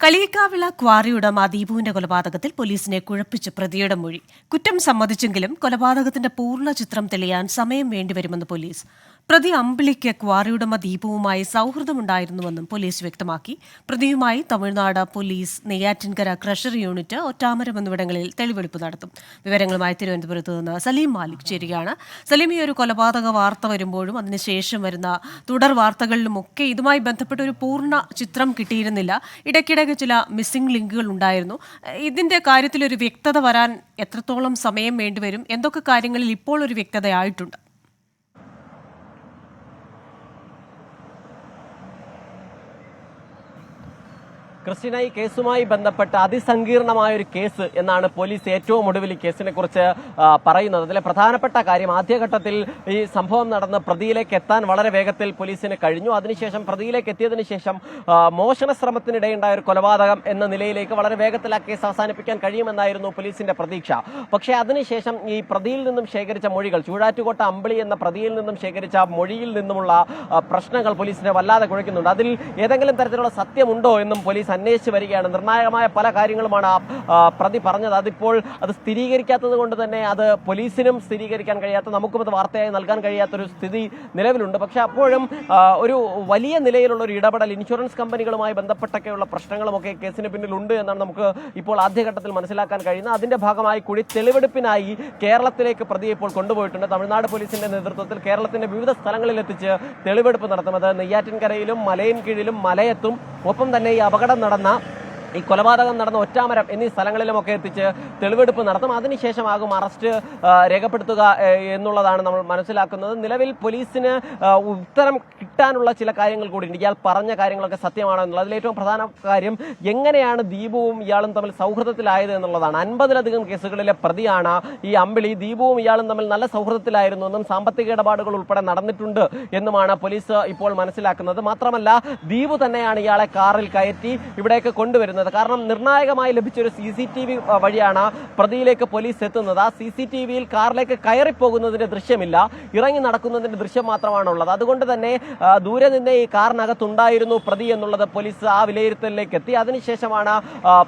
Kaliyikkavila quarry ഉടമ ദീപുവിന്റെ കൊലപാതകത്തിൽ പോലീസിനെ കുഴപ്പിച്ച് പ്രതിയുടെ മൊഴി. കുറ്റം സമ്മതിച്ചെങ്കിലും കൊലപാതകത്തിന്റെ പൂർണ ചിത്രം തെളിയാൻ സമയം വേണ്ടിവരുമെന്ന് പോലീസ്. പ്രതി അമ്പിളിക്ക് ക്വാറിയുടമ ദീപവുമായി സൗഹൃദമുണ്ടായിരുന്നുവെന്നും പോലീസ് വ്യക്തമാക്കി. പ്രതിയുമായി Tamil Nadu police Neyyattinkara crusher unit Ottamaram എന്നിവിടങ്ങളിൽ തെളിവെടുപ്പ് നടത്തും. വിവരങ്ങളുമായി തിരുവനന്തപുരത്ത് നിന്ന് സലീം മാലിക് ചേരുകയാണ്. സലീം ഈ ഒരു കൊലപാതക വാർത്ത വരുമ്പോഴും അതിനുശേഷം വരുന്ന തുടർ വാർത്തകളിലുമൊക്കെ ഇതുമായി ബന്ധപ്പെട്ട ഒരു പൂർണ ചിത്രം കിട്ടിയിരുന്നില്ല. ഇടയ്ക്കിടെ ചില മിസ്സിംഗ് ലിങ്കുകൾ ഉണ്ടായിരുന്നു. ഇതിന്റെ കാര്യത്തിൽ ഒരു വ്യക്തത വരാൻ എത്രത്തോളം സമയം വേണ്ടിവരും? എന്തൊക്കെ കാര്യങ്ങളിൽ ഇപ്പോൾ ഒരു വ്യക്തതയായിട്ടുണ്ട്? ക്രിസ്ത്യന ഈ കേസുമായി ബന്ധപ്പെട്ട അതിസങ്കീർണമായ ഒരു കേസ് എന്നാണ് പോലീസ് ഏറ്റവും ഒടുവിൽ ഈ കേസിനെ കുറിച്ച് പറയുന്നത്. അതിലെ പ്രധാനപ്പെട്ട കാര്യം ആദ്യഘട്ടത്തിൽ ഈ സംഭവം നടന്ന് പ്രതിയിലേക്ക് എത്താൻ വളരെ വേഗത്തിൽ പോലീസിന് കഴിഞ്ഞു. അതിനുശേഷം പ്രതിയിലേക്ക് എത്തിയതിനു ശേഷം മോഷണ ശ്രമത്തിനിടെയുണ്ടായ ഒരു കൊലപാതകം എന്ന നിലയിലേക്ക് വളരെ വേഗത്തിൽ ആ കേസ് അവസാനിപ്പിക്കാൻ കഴിയുമെന്നായിരുന്നു പോലീസിന്റെ പ്രതീക്ഷ. പക്ഷേ അതിനുശേഷം ഈ പ്രതിയിൽ നിന്നും ശേഖരിച്ച മൊഴികൾ ചൂഴാറ്റുകോട്ട അമ്പിളി എന്ന പ്രതിയിൽ നിന്നും ശേഖരിച്ച മൊഴിയിൽ നിന്നുമുള്ള പ്രശ്നങ്ങൾ പോലീസിനെ വല്ലാതെ കുഴക്കുന്നുണ്ട് അതിൽ ഏതെങ്കിലും തരത്തിലുള്ള സത്യമുണ്ടോ എന്നും പോലീസ് അന്വേഷിച്ച് വരികയാണ്. നിർണായകമായ പല കാര്യങ്ങളുമാണ് ആ പ്രതി പറഞ്ഞത്. അതിപ്പോൾ അത് സ്ഥിരീകരിക്കാത്തത് കൊണ്ട് തന്നെ അത് പോലീസിനും സ്ഥിരീകരിക്കാൻ കഴിയാത്ത നമുക്കും അത് വാർത്തയായി നൽകാൻ കഴിയാത്തൊരു സ്ഥിതി നിലവിലുണ്ട്. പക്ഷെ അപ്പോഴും ഒരു വലിയ നിലയിലുള്ള ഒരു ഇടപെടൽ ഇൻഷുറൻസ് കമ്പനികളുമായി ബന്ധപ്പെട്ടൊക്കെയുള്ള പ്രശ്നങ്ങളുമൊക്കെ കേസിന് പിന്നിലുണ്ട് എന്നാണ് നമുക്ക് ഇപ്പോൾ ആദ്യഘട്ടത്തിൽ മനസ്സിലാക്കാൻ കഴിയുന്നത്. അതിന്റെ ഭാഗമായി കൂടി തെളിവെടുപ്പിനായി കേരളത്തിലേക്ക് പ്രതിയെ ഇപ്പോൾ കൊണ്ടുപോയിട്ടുണ്ട്. തമിഴ്നാട് പോലീസിന്റെ നേതൃത്വത്തിൽ കേരളത്തിന്റെ വിവിധ സ്ഥലങ്ങളിൽ എത്തിച്ച് തെളിവെടുപ്പ് നടത്തുന്നത് നെയ്യാറ്റിൻകരയിലും മലയിൻ കീഴിലും മലയത്തും ഒപ്പം തന്നെ ഈ അപകടം നടന്ന ഈ കൊലപാതകം നടന്ന ഒറ്റാമരം എന്നീ സ്ഥലങ്ങളിലുമൊക്കെ എത്തിച്ച് തെളിവെടുപ്പ് നടത്തും. അതിനുശേഷമാകും അറസ്റ്റ് രേഖപ്പെടുത്തുക എന്നുള്ളതാണ് നമ്മൾ മനസ്സിലാക്കുന്നത്. നിലവിൽ പോലീസിന് ഉത്തരം കിട്ടാനുള്ള ചില കാര്യങ്ങൾ കൂടിയുണ്ട് ഇയാൾ പറഞ്ഞ കാര്യങ്ങളൊക്കെ സത്യമാണോ എന്നുള്ളത്. അതിൽ ഏറ്റവും പ്രധാന കാര്യം എങ്ങനെയാണ് ദീപുവും ഇയാളും തമ്മിൽ സൗഹൃദത്തിലായത് എന്നുള്ളതാണ്. അൻപതിലധികം കേസുകളിലെ പ്രതിയാണ് ഈ അമ്പിളി. ദീപുവും ഇയാളും തമ്മിൽ നല്ല സൗഹൃദത്തിലായിരുന്നു എന്നും സാമ്പത്തിക ഇടപാടുകൾ ഉൾപ്പെടെ നടന്നിട്ടുണ്ട് എന്നുമാണ് പോലീസ് ഇപ്പോൾ മനസ്സിലാക്കുന്നത്. മാത്രമല്ല ദീപു തന്നെയാണ് ഇയാളെ കാറിൽ കയറ്റി ഇവിടേക്ക് കൊണ്ടുവരുന്നത്. കാരണം നിർണായകമായി ലഭിച്ചൊരു സി സി ടി വി വഴിയാണ് പ്രതിയിലേക്ക് പോലീസ് എത്തുന്നത്. ആ സി സി ടി വിയിൽ കാറിലേക്ക് കയറിപ്പോകുന്നതിന്റെ ദൃശ്യമില്ല. ഇറങ്ങി നടക്കുന്നതിന്റെ ദൃശ്യം മാത്രമാണ് ഉള്ളത് അതുകൊണ്ട് തന്നെ ദൂരെ നിന്ന് ഈ കാറിനകത്തുണ്ടായിരുന്നു പ്രതി എന്നുള്ളത് പോലീസ് ആ വിലയിരുത്തലിലേക്ക് എത്തി. അതിനുശേഷമാണ്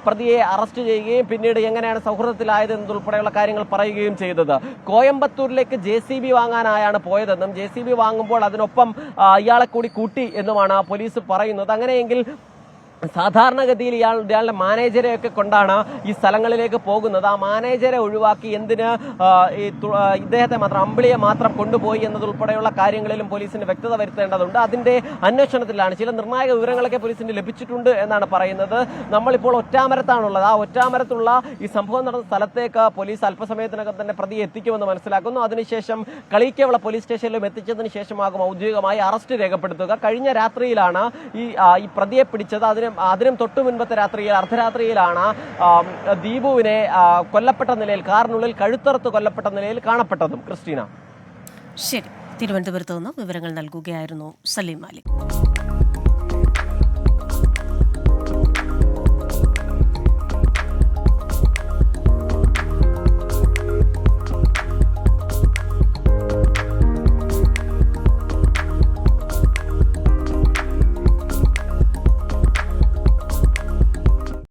പ്രതിയെ അറസ്റ്റ് ചെയ്യുകയും പിന്നീട് എങ്ങനെയാണ് സൗഹൃദത്തിലായത് എന്നതുൾപ്പെടെയുള്ള കാര്യങ്ങൾ പറയുകയും ചെയ്തത്. കോയമ്പത്തൂരിലേക്ക് ജെ സി ബി വാങ്ങാനായാണ് പോയതെന്നും ജെ സി ബി വാങ്ങുമ്പോൾ അതിനൊപ്പം ഇയാളെ കൂടി കൂട്ടി എന്നുമാണ് പോലീസ് പറയുന്നത്. അങ്ങനെയെങ്കിൽ സാധാരണഗതിയിൽ ഇയാൾ ഇയാളുടെ മാനേജരെയൊക്കെ കൊണ്ടാണ് ഈ സ്ഥലങ്ങളിലേക്ക് പോകുന്നത്. ആ മാനേജരെ ഒഴിവാക്കി എന്തിന് ഇദ്ദേഹത്തെ മാത്രം അമ്പിളിയെ മാത്രം കൊണ്ടുപോയി എന്നതുൾപ്പെടെയുള്ള കാര്യങ്ങളിലും പോലീസിന് വ്യക്തത വരുത്തേണ്ടതുണ്ട്. അതിന്റെ അന്വേഷണത്തിലാണ് ചില നിർണായക വിവരങ്ങളൊക്കെ പോലീസിന് ലഭിച്ചിട്ടുണ്ട് എന്നാണ് പറയുന്നത്. നമ്മളിപ്പോൾ ഒറ്റാമരത്താണുള്ളത്. ആ ഒറ്റാമരത്തുള്ള ഈ സംഭവം നടന്ന സ്ഥലത്തേക്ക് പോലീസ് അല്പസമയത്തിനകം തന്നെ പ്രതിയെ എത്തിക്കുമെന്ന് മനസ്സിലാക്കുന്നു. അതിനുശേഷം കളിക്കേവള പോലീസ് സ്റ്റേഷനിലും എത്തിച്ചതിന് ശേഷമാകും ഔദ്യോഗികമായി അറസ്റ്റ് രേഖപ്പെടുത്തുക. കഴിഞ്ഞ രാത്രിയിലാണ് ഈ പ്രതിയെ പിടിച്ചത്. അതിനും അതിനും തൊട്ടു മുൻപത്തെ രാത്രിയിൽ അർദ്ധരാത്രിയിലാണ് ദീപുവിനെ കൊല്ലപ്പെട്ട നിലയിൽ കാറിനുള്ളിൽ കഴുത്തറുത്ത് കൊല്ലപ്പെട്ട നിലയിൽ കാണപ്പെട്ടതും. ക്രിസ്റ്റീന. ശരി. തിരുവനന്തപുരത്ത് നിന്ന് വിവരങ്ങൾ നൽകുകയായിരുന്നു സലീം മാലിക്.